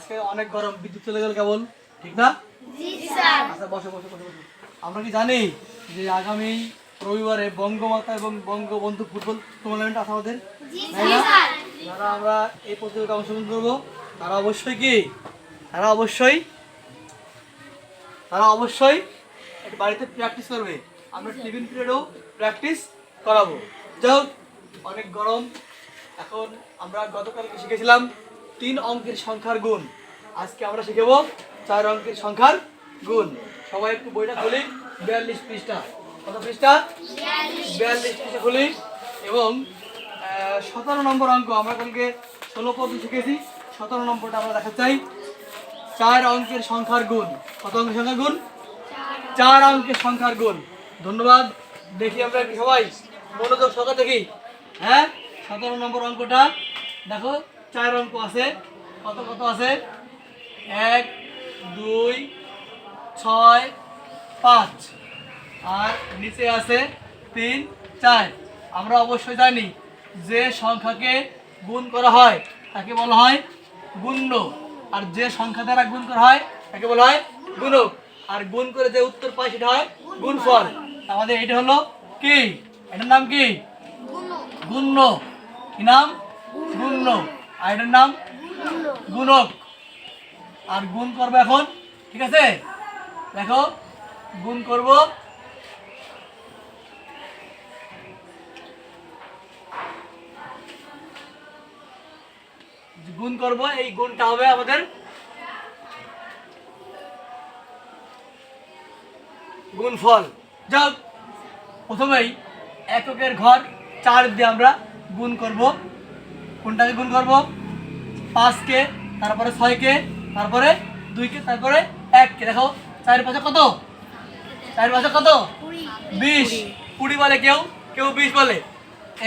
আজকে অনেক গরম বিদ্যুৎ চলে গেল কেবল ঠিক না? আচ্ছা বসো বসো বসো বসো। আমরা কি জানি যে আগামী রবিবারে বঙ্গমাতা এবং বঙ্গবন্ধু ফুটবল টুর্নামেন্ট আছে আমাদের যারা আমরা এই প্রতিযোগিতা অংশগ্রহণ করব তারা অবশ্যই কি? তারা অবশ্যই তারা অবশ্যই বাড়িতে প্র্যাকটিস করবে। আমরা টিফিন পিরিয়ডেও প্র্যাকটিস করাবো। যাই হোক অনেক গরম। এখন আমরা গতকালকে শিখেছিলাম তিন অঙ্কের সংখ্যার গুণ। আজকে আমরা শিখেব চার অঙ্কের সংখ্যার গুণ। সবাই একটু বইটা খুলি। বিয়াল্লিশ পৃষ্ঠা। কত পৃষ্ঠা? বিয়াল্লিশ। পৃষ্ঠা খুলি। এবং সতেরো নম্বর অঙ্ক। আমরা কালকে ষোলো পদ শিখেছি। সতেরো নম্বরটা আমরা দেখা চাই। চার অঙ্কের সংখ্যার গুণ। কত অঙ্কের সংখ্যার গুণ? চার অঙ্কের সংখ্যার গুণ। ধন্যবাদ। দেখি আমরা কি সবাই। মনোযোগ সকাল দেখি। হ্যাঁ? সতেরো নম্বর অঙ্কটা। দেখো। চার অঙ্ক আছে। কত কত আছে? এক দুই ছয় পাঁচ। আর নিচে আছে তিন চার। আমরা অবশ্যই জানি যে সংখ্যাকে গুণ করা হয় তাকে বলা হয় গুণ্য। আর যে সংখ্যা দ্বারা গুণ করা হয় তাকে বলা হয় গুণক। আর গুণ করে যে উত্তর পাই সেটা হয় গুণফল। আমাদের এটা হলো কি? এটার নাম কি? গুণ্য। কি নাম? গুণ্য। আর এটার নাম? গুণক। আর গুণ করব এখন, ঠিক আছে? দেখো, গুণ করব। গুণ করব, এই গুণটা হবে আমাদের গুণফল। যাক প্রথমেই এককের ঘর চার দিয়ে আমরা গুণ করব। কোনটাকে গুণ করব? পাঁচকে তারপরে ছয়কে তারপরে দুইকে তারপরে এককে। দেখো চার পাঁচে কত? চার পাঁচে কত? বিশ। কুড়ি বলে কেউ? কেউ বিশ বলে?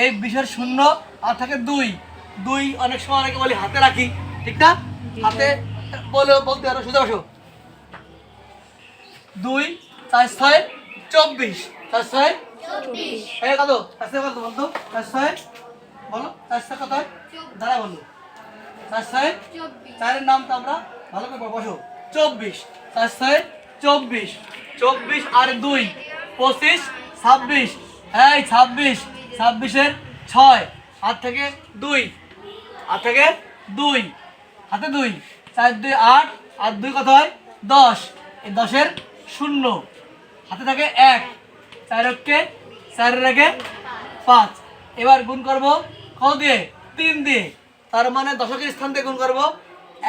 এই বিশের শূন্য আর থাকে দুই। দুই অনেক সময় অনেকে বলি হাতে রাখি। ঠিক না? হাতে বলে বলতে পারো সোজা বসো দুই চার ছয় চব্বিশ। চার ছয় কত? চার ছয় কত বলতো? চার ছয় বলো চার ছয় কত হয়? দাঁড়া বলো। চার চারের নাম তো আমরা ভালো করে বসো। চব্বিশ। চার ছয়? চব্বিশ। চব্বিশ আর দুই। পঁচিশ ছাব্বিশ। এই ছাব্বিশ। ছাব্বিশের ছয়। হাত থেকে দুই। হাত থেকে দুই। হাতে দুই। চার দুই আট। আর দুই কত হয়? দশ। এই দশের শূন্য। হাতে থাকে এক। চার অক্ষে চার রেখে পাঁচ। এবার গুণ করব কত দিয়ে তিন দিয়ে তার মানে দশকের স্থান দিয়ে গুণ করব।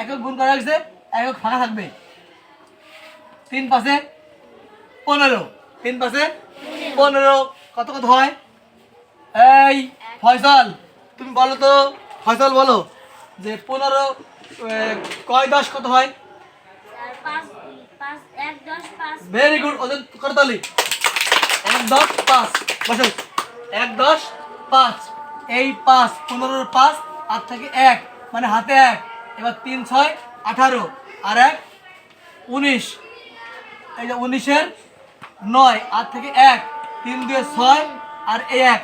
একক গুণ করা হয়েছে, একক ফাঁকা থাকবে। তিন পাশে পনেরো। তিন পাশে পনেরো। কত কত হয়? এই, ফয়সাল, তুমি বলো তো, ফয়সাল বলো, যে পনেরো কয় দশ কত হয়? ভেরি গুড ওজন করতালি এক দশ পাঁচ। বসো। এক দশ পাঁচ। এই পাঁচ, পনেরোর পাঁচ, আর থেকে এক মানে হাতে এক, এবার তিন, ছয়, আঠারো, আর এক, উনিশ। এই যে উনিশের নয়, আর থেকে এক, তিন, দুয়ে ছয়, আর এই এক,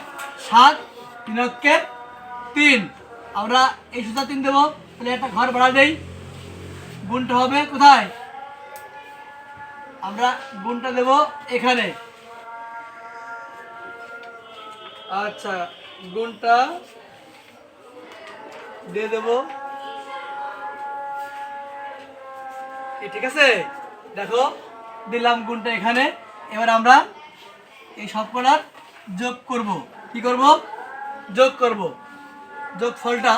সাত, তিন হচ্ছে তিন। আমরা এই সুতা তিন দেবো, তাহলে একটা ঘর ভাড়া দেই গুণটা হবে কোথায়? আমরা গুণটা দেব এখানে। আচ্ছা গুণটা দিয়ে দেব। ঠিক আছে? দেখো, দিলাম গুণটা এখানে। এবার আমরা এই সবকটার যোগ করব। কি করব? যোগ করব। যোগ ফলটা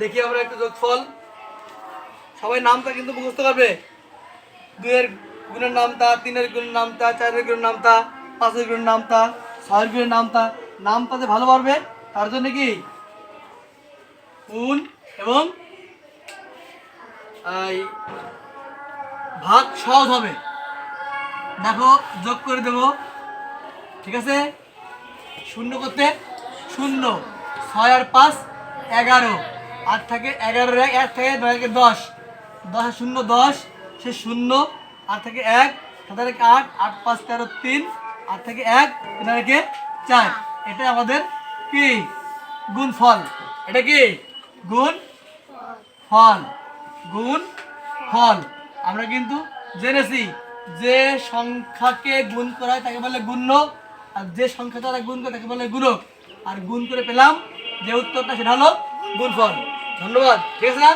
দেখি আমরা একটু যোগ ফল সবাই নামটা কিন্তু মুখস্থ করবে। দুইয়ের গুণের নামটা তিনের গুণের নামটা চারের গুণের নামটা পাঁচের গুণের নামটা নামটা নামটা যে ভালো পারবে। তার জন্য কি? গুণ এবং ভাগ সহজ হবে। দেখো, যোগ করে দেব। ঠিক আছে? শূন্য করতে শূন্য। ছয় আর পাঁচ, এগারো। আট থেকে এগারো এক এক থেকে থেকে দশ। দশ শূন্য, দশ। সে শূন্য। আট থেকে এক। সাত আট। আট, পাঁচ, তেরো, তিন। আট থেকে এক থেকে চার। এটা আমাদের কি? গুণ ফল। এটা কি? গুণ ফল। গুণ ফল। আমরা কিন্তু জেনেছি যে সংখ্যাকে গুণ করা হয় তাকে বলে গুণ্য আর যে সংখ্যা তারা গুণ করে তাকে বলে গুণক। আর গুণ করে পেলাম যে উত্তরটা সেটা হলো গুণফল ধন্যবাদ। ঠিক আছে না?